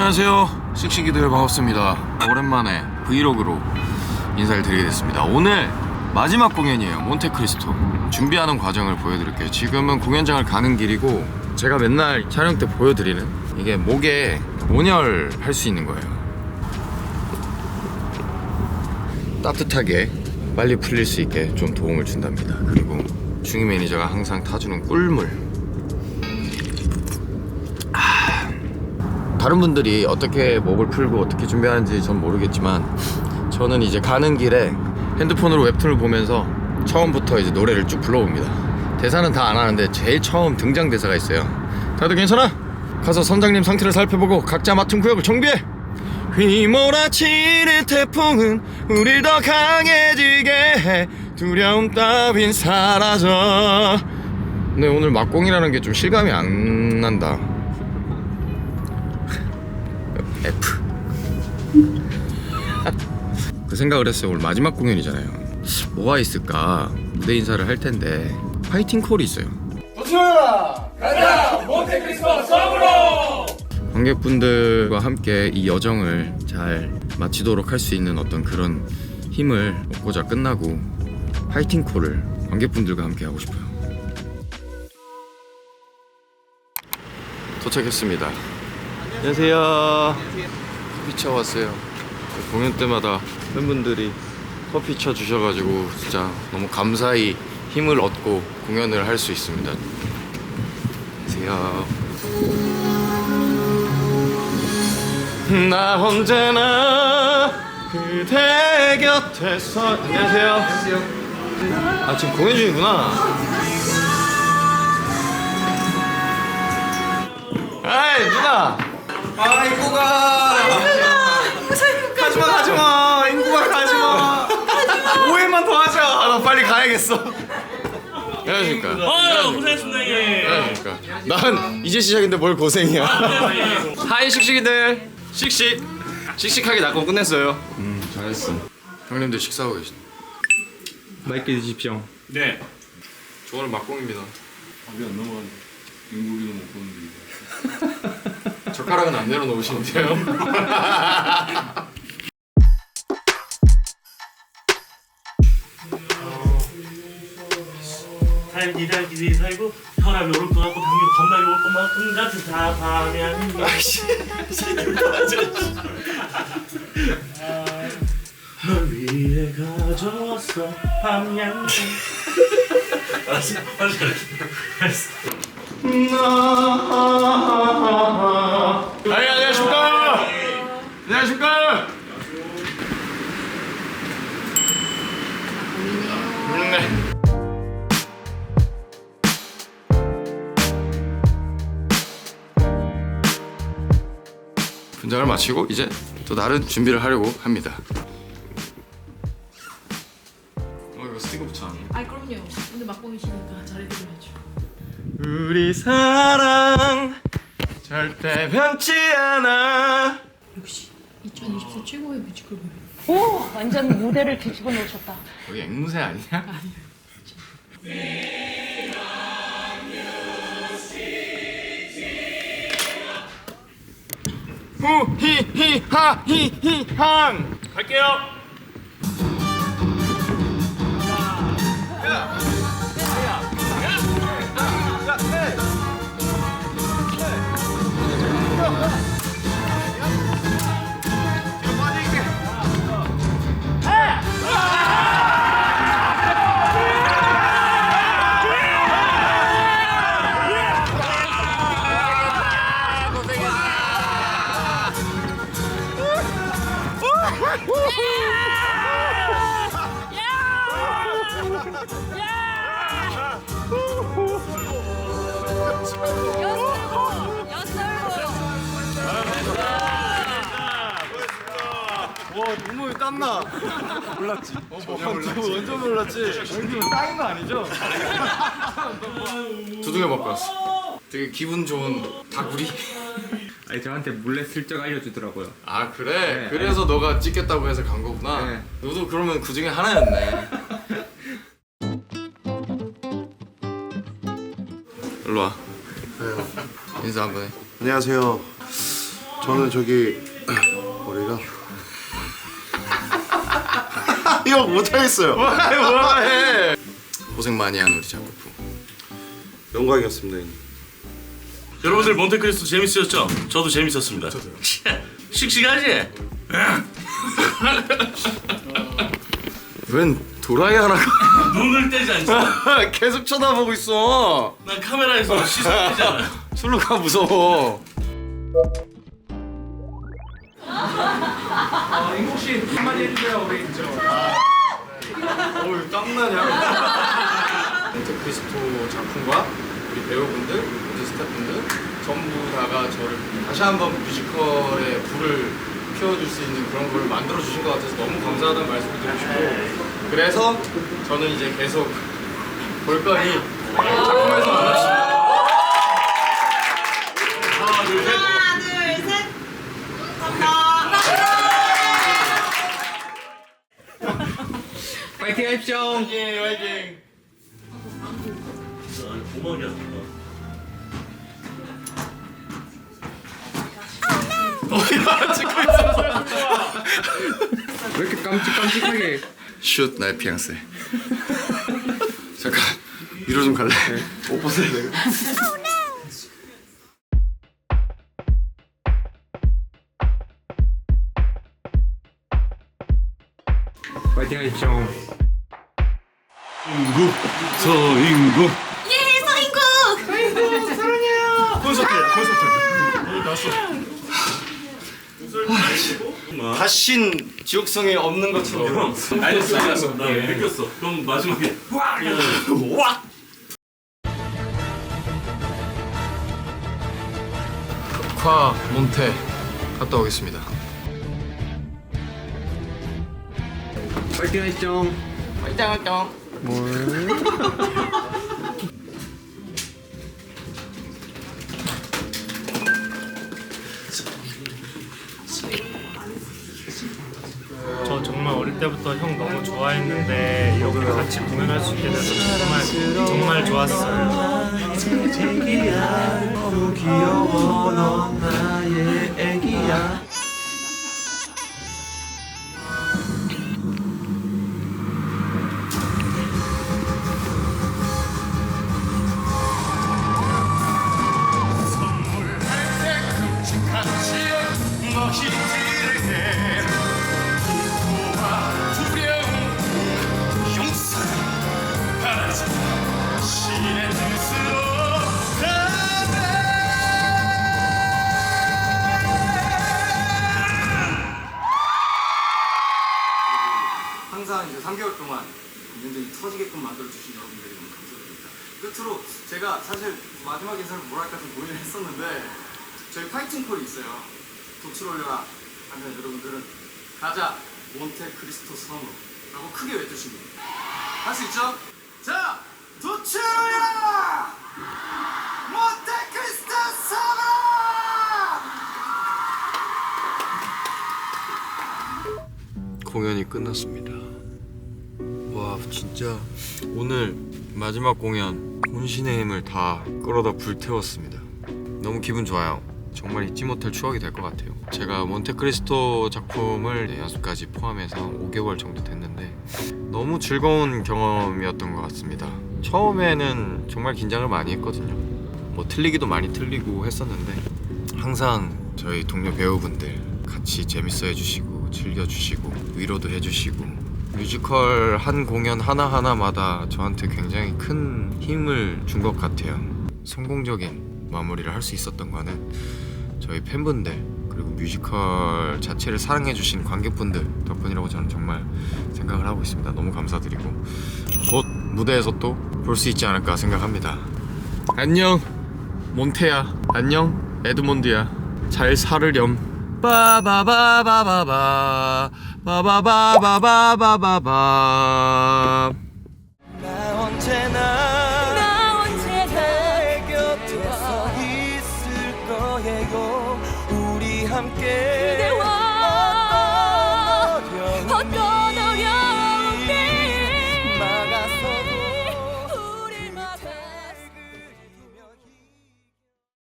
안녕하세요. 씩씩이들 반갑습니다. 오랜만에 브이로그로 인사를 드리게 됐습니다. 오늘 마지막 공연이에요. 몬테크리스토. 준비하는 과정을 보여드릴게요. 지금은 공연장을 가는 길이고 제가 맨날 촬영 때 보여드리는 이게 목에 온열 할 수 있는 거예요. 따뜻하게 빨리 풀릴 수 있게 좀 도움을 준답니다. 그리고 중위 매니저가 항상 타주는 꿀물 다른 분들이 어떻게 목을 풀고 어떻게 준비하는지 전 모르겠지만 저는 이제 가는 길에 핸드폰으로 웹툰을 보면서 처음부터 이제 노래를 쭉 불러봅니다. 대사는 다 안 하는데 제일 처음 등장 대사가 있어요. 다들 괜찮아? 가서 선장님 상태를 살펴보고 각자 맡은 구역을 정비해. 휘몰아치는 태풍은 우릴 더 강해지게 해 두려움 따윈 사라져. 근데 오늘 막공이라는 게 좀 실감이 안 난다. F. 그 생각을 했어요. 오늘 마지막 공연이잖아요. 뭐가 있을까? 무대 인사를 할 텐데 파이팅 콜이 있어요. 관객분들과 함께 이 여정을 잘 마치도록 할 수 있는 어떤 그런 힘을 얻고자 끝나고 파이팅 콜을 관객분들과 함께 하고 싶어요. 도착했습니다. 안녕하세요. 커피 차 왔어요. 공연 때마다 팬분들이 커피 차 주셔가지고 진짜 너무 감사히 힘을 얻고 공연을 할 수 있습니다. 안녕하세요. 나 언제나 그대 곁에서 안녕하세요. 아 지금 공연 중이구나. 아이 누나. 아 인구가 가지마 가지마 인구가 가지마 5회만 더 하자 아나 빨리 가야겠어. 안녕하십니까. 어, 고생했습니다, 예. 안녕하십니까. 난 이제 시작인데 뭘 고생이야. 하이 씩씩이들 씩씩 씩씩하게 낙고 끝냈어요 음 잘했어. 형님들 식사하고 계시. 맛있게 드십시오 네. 저 오늘 막공입니다. 젓가락은 안 내려놓으시는데요? 살기 살기 위해 살고 혈압이 오를 것 같고 당뇨 겁나게 올 것만큼 같은 다 밤이 아닌 아이씨. 널 위해 가져왔어 밤양 알았어 알았어 알았어 아니 안녕하십니까. 안녕하십니까. 네. 분장을 마치고 이제 또 다른 준비를 하려고 합니다. 어 이거 스티커 붙여놨네. 아 그럼요. 오늘 막공이시니까 잘해드려야죠. 우리 사랑 절대 변치 않아. 역시 2024 최고의 뮤지컬 배우. 오 완전 무대를 뒤집어 놓으셨다. 여기 앵무새 아니야? 후히히하히히항 갈게요 땀나 몰랐지 전혀 몰랐지 완전 몰랐지 형님 땅인 거 아니죠? 두둥겨 먹고 왔어. 되게 기분 좋은 다구리. 아니 저한테 몰래 슬쩍 알려주더라고요. 아 그래? 네. 그래서 너가 찍겠다고 해서 간 거구나. 네. 너도 그러면 그 중에 하나였네. 일로 와. 인사 한번 해. 안녕하세요. 저는 저기 머리가 이거 못하겠어요. 뭐해? 고생 많이 한 우리 작곡부. 영광이었습니다. 형님. 여러분들 몬테크리스토 재밌으셨죠? 저도 재밌었습니다. 씩씩하지? 웬 도라이 하나가 눈을 떼지 않죠? 계속 쳐다보고 있어. 난 카메라에서 시선 떼지 않아요. 술루가 무서워. 어우 땀나냐? 몬테크리스토 작품과 우리 배우분들, 모든 스태프분들 전부 다가 저를 다시 한번 뮤지컬의 불을 피워줄 수 있는 그런 걸 만들어 주신 것 같아서 너무 감사하다는 말씀을 드리고 싶고 그래서 저는 이제 계속 볼 거니 화이팅 화이팅. 고막이야. 왜 이렇게 깜찍깜찍하게? 슛 나의 피앙세. 잠깐 위로 좀 갈래? 옷 벗어야 돼. 파이팅 하십시오. 서인국. 예, 서인국. 콘서트야 콘서트. 다신 지옥성에 없는 것처럼. 알겠어 알겠어. 나 느꼈어. 그럼 마지막에 와! 와! 과 몬테 갔다 오겠습니다. 파이팅 하십시 오. 저 정말 어릴 때부터 형 너무 좋아했는데 이렇게 같이 공연할 수 있게 돼서 정말 정말 좋았어요. 항상 이제 3개월 동안 굉장히 터지게끔 만들어 주신 여러분들이 너무 감사드립니다. 끝으로 제가 사실 마지막 인사를 뭐랄까 좀 고민을 했었는데 저희 파이팅 콜이 있어요. 도출 올려라 하면 여러분들은 가자 몬테 크리스토 섬으로 라고 크게 외쳐주시면 할 수 있죠? 자 도출 올려라 몬테 크리스토 섬으로 공연이 끝났습니다. 와 진짜 오늘 마지막 공연 혼신의 힘을 다 끌어다 불태웠습니다. 너무 기분 좋아요. 정말 잊지 못할 추억이 될 것 같아요. 제가 몬테크리스토 작품을 연습까지 포함해서 5개월 정도 됐는데 너무 즐거운 경험이었던 것 같습니다. 처음에는 정말 긴장을 많이 했거든요. 뭐 틀리기도 많이 틀리고 했었는데 항상 저희 동료 배우분들 같이 재밌어 해주시고 즐겨주시고 위로도 해주시고 뮤지컬 한 공연 하나하나마다 저한테 굉장히 큰 힘을 준 것 같아요. 성공적인 마무리를 할 수 있었던 거는 저희 팬분들 그리고 뮤지컬 자체를 사랑해주신 관객분들 덕분이라고 저는 정말 생각을 하고 있습니다. 너무 감사드리고 곧 무대에서 또 볼 수 있지 않을까 생각합니다. 안녕 몬테야. 안녕 에드몬드야. 잘 살으렴 빠바바바바바 바바바바바바바